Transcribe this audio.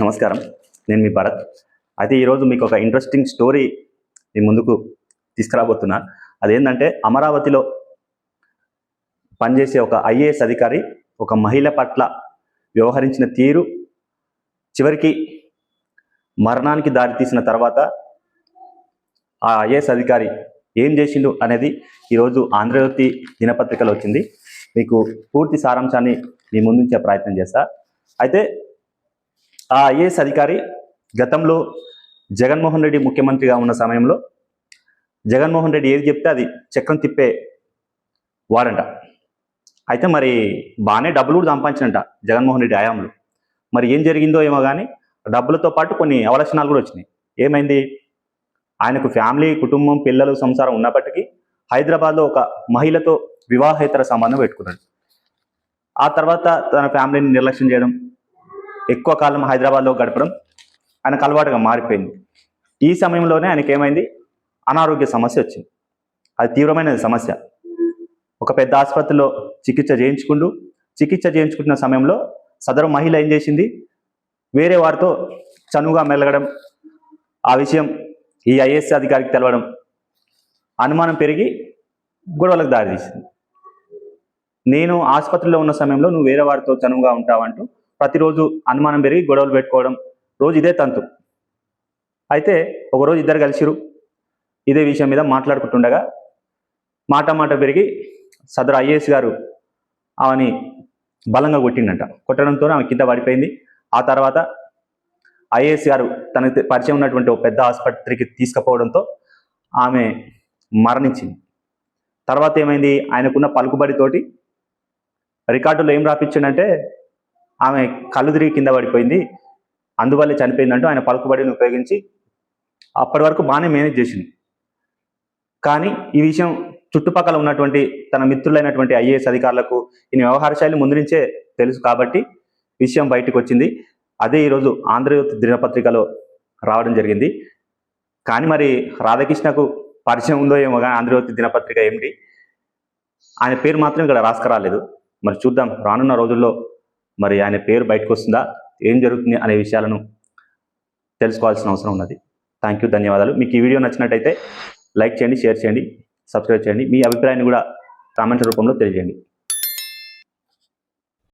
నమస్కారం. నేను మీ భరత్. అయితే ఈరోజు మీకు ఒక ఇంట్రెస్టింగ్ స్టోరీ మీ ముందుకు తీసుకురాబోతున్నా. అదేంటంటే అమరావతిలో పనిచేసే ఒక ఐఏఎస్ అధికారి ఒక మహిళ పట్ల వ్యవహరించిన తీరు చివరికి మరణానికి దారితీసిన తర్వాత ఆ ఐఏఎస్ అధికారి ఏం చేసిండు అనేది ఈరోజు ఆంధ్రజ్యోతి దినపత్రికలో వచ్చింది. మీకు పూర్తి సారాంశాన్ని మీ ముందుంచే ప్రయత్నం చేస్తా. అయితే ఆ ఐఏఎస్ అధికారి గతంలో జగన్మోహన్ రెడ్డి ముఖ్యమంత్రిగా ఉన్న సమయంలో జగన్మోహన్ రెడ్డి ఏది చెప్తే అది చక్రం తిప్పే వాడంట. అయితే మరి బాగానే డబ్బులు కూడా సంపాదించినంట జగన్మోహన్ రెడ్డి హయాంలో మరి ఏం జరిగిందో ఏమో కానీ డబ్బులతో పాటు కొన్ని అవలక్షణాలు కూడా వచ్చినాయి. ఏమైంది? ఆయనకు ఫ్యామిలీ కుటుంబం పిల్లలు సంసారం ఉన్నప్పటికీ హైదరాబాద్లో ఒక మహిళతో వివాహేతర సంబంధం పెట్టుకున్నాడు. ఆ తర్వాత తన ఫ్యామిలీని నిర్లక్ష్యం చేయడం ఎక్కువ కాలం హైదరాబాద్లో గడపడం ఆయనకు అలవాటుగా మారిపోయింది. ఈ సమయంలోనే ఆయనకి ఏమైంది? అనారోగ్య సమస్య వచ్చింది. అది తీవ్రమైన సమస్య. ఒక పెద్ద ఆసుపత్రిలో చికిత్స చేయించుకుంటూ చికిత్స చేయించుకుంటున్న సమయంలో సదరు మహిళ ఏం చేసింది? వేరే వారితో చనువుగా మెలగడం ఆ విషయం ఈ ఐఏఎస్ అధికారికి తెలవడం అనుమానం పెరిగి గొడవలకు దారితీసింది. నేను ఆసుపత్రిలో ఉన్న సమయంలో నువ్వు వేరే వారితో చనువుగా ఉంటావంటూ ప్రతిరోజు అనుమానం పెరిగి గొడవలు పెట్టుకోవడం రోజు ఇదే తంతు. అయితే ఒకరోజు ఇద్దరు కలిసిరు ఇదే విషయం మీద మాట్లాడుకుంటుండగా మాట మాట పెరిగి సదరు ఐఏఎస్ గారు ఆమెని బలంగా కొట్టిండట. కొట్టడంతో ఆమె కింద పడిపోయింది. ఆ తర్వాత ఐఏఎస్ గారు తనకు పరిచయం ఉన్నటువంటి ఒక పెద్ద ఆసుపత్రికి తీసుకుపోవడంతో ఆమె మరణించింది. తర్వాత ఏమైంది? ఆయనకున్న పలుకుబడితోటి రికార్డులో ఏం రాపించిండంటే ఆమె కళ్ళు తిరిగి కింద పడిపోయింది. అందువల్లే చనిపోయిందంటూ ఆయన పలుకుబడిని ఉపయోగించి అప్పటి వరకు బాగానే మేనేజ్ చేసింది. కానీ ఈ విషయం చుట్టుపక్కల ఉన్నటువంటి తన మిత్రులైనటువంటి ఐఏఎస్ అధికారులకు ఈ వ్యవహార శైలి ముందు నుంచే తెలుసు కాబట్టి విషయం బయటకు వచ్చింది. అదే ఈరోజు ఆంధ్రజ్యోతి దినపత్రికలో రావడం జరిగింది. కానీ మరి రాధాకృష్ణకు పరిచయం ఉందో ఏమో కానీ ఆంధ్రజ్యోతి దినపత్రిక ఏమిటి ఆయన పేరు మాత్రం ఇక్కడ రాసుకురాలేదు. మరి చూద్దాం రానున్న రోజుల్లో మరి ఆయన పేరు బయటకు వస్తుందా? ఏం జరుగుతుంది అనే విషయాలను తెలుసుకోవాల్సిన అవసరం ఉన్నది. థ్యాంక్ యూ ధన్యవాదాలు. మీకు ఈ వీడియో నచ్చినట్టయితే లైక్ చేయండి షేర్ చేయండి సబ్స్క్రైబ్ చేయండి. మీ అభిప్రాయాన్ని కూడా కామెంట్ రూపంలో తెలియజేయండి.